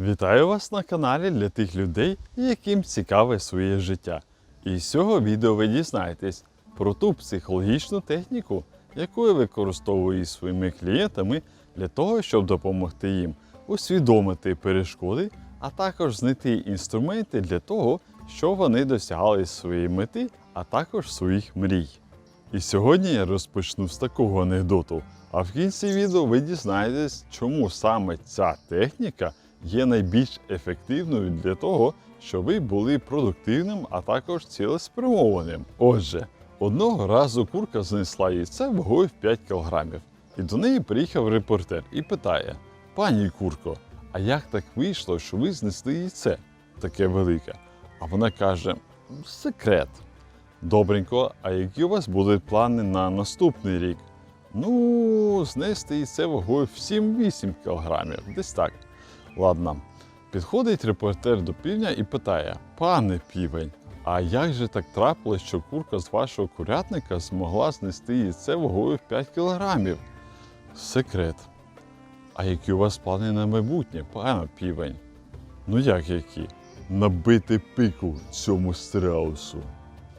Вітаю вас на каналі для тих людей, яким цікаве своє життя. І з цього відео ви дізнаєтесь про ту психологічну техніку, яку я використовую із своїми клієнтами для того, щоб допомогти їм усвідомити перешкоди, а також знайти інструменти для того, щоб вони досягали своєї мети, а також своїх мрій. І сьогодні я розпочну з такого анекдоту. А в кінці відео ви дізнаєтесь, чому саме ця техніка є найбільш ефективною для того, щоб ви були продуктивним, а також цілеспрямованим. Отже, одного разу курка знесла яйце вагою в 5 кілограмів, і до неї приїхав репортер і питає: Пані курко, а як так вийшло, що ви знесли яйце таке велике? А вона каже: секрет. Добренько, а які у вас будуть плани на наступний рік? Ну, знести яйце вагою в 7-8 кілограмів, десь так. Ладно. Підходить репортер до півня і питає: Пане півень, а як же так трапилось, що курка з вашого курятника змогла знести яйце вагою в 5 кілограмів? Секрет. А які у вас плани на майбутнє, пане півень? Ну як які? Набити пику цьому страусу.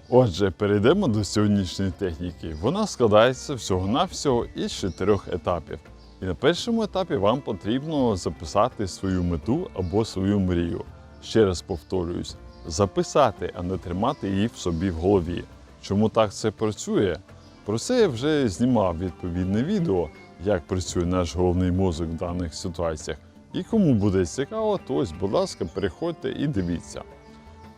Отже, перейдемо до сьогоднішньої техніки. Вона складається всього-навсього із чотирьох етапів. І на першому етапі вам потрібно записати свою мету або свою мрію. Ще раз повторююсь, записати, а не тримати її в собі в голові. Чому так це працює? Про це я вже знімав відповідне відео, як працює наш головний мозок в даних ситуаціях. І кому буде цікаво, то ось, будь ласка, переходьте і дивіться.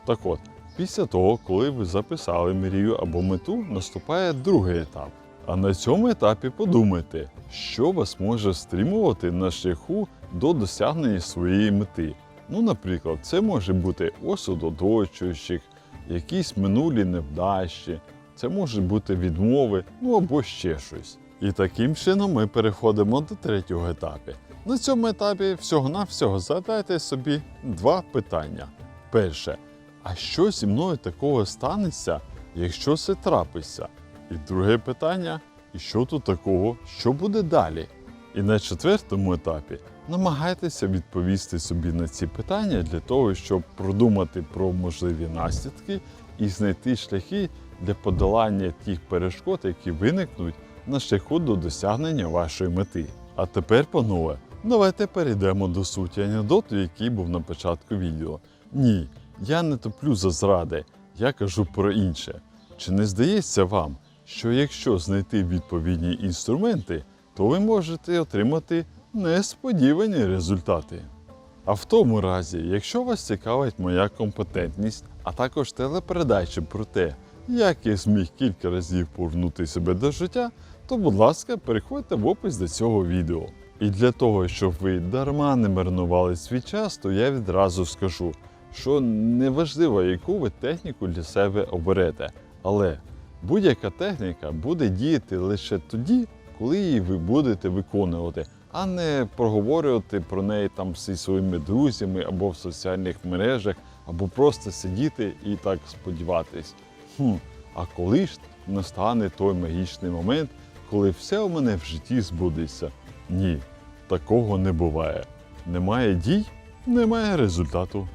Так от, після того, коли ви записали мрію або мету, наступає другий етап. А на цьому етапі подумайте, що вас може стримувати на шляху до досягнення своєї мети. Ну, наприклад, це може бути осуд оточуючих, якісь минулі невдачі, це може бути відмови, ну або ще щось. І таким чином ми переходимо до третього етапу. На цьому етапі всього-навсього задайте собі два питання. Перше, а що зі мною такого станеться, якщо це трапиться? І друге питання: і що тут такого, що буде далі? І на четвертому етапі намагайтеся відповісти собі на ці питання для того, щоб продумати про можливі наслідки і знайти шляхи для подолання тих перешкод, які виникнуть на шляху до досягнення вашої мети. А тепер, панове, давайте перейдемо до суті анекдоту, який був на початку відео. Ні, я не топлю за зради, я кажу про інше. Чи не здається вам, що якщо знайти відповідні інструменти, то ви можете отримати несподівані результати? А в тому разі, якщо вас цікавить моя компетентність, а також телепередачі про те, як я зміг кілька разів повернути себе до життя, то, будь ласка, переходьте в опис до цього відео. І для того, щоб ви дарма не марнували свій час, то я відразу скажу, що неважливо, яку ви техніку для себе оберете, але будь-яка техніка буде діяти лише тоді, коли її ви будете виконувати, а не проговорювати про неї там зі своїми друзями або в соціальних мережах, або просто сидіти і так сподіватись. Хм, а коли ж настане той магічний момент, коли все у мене в житті збудеться? Ні, такого не буває. Немає дій, немає результату.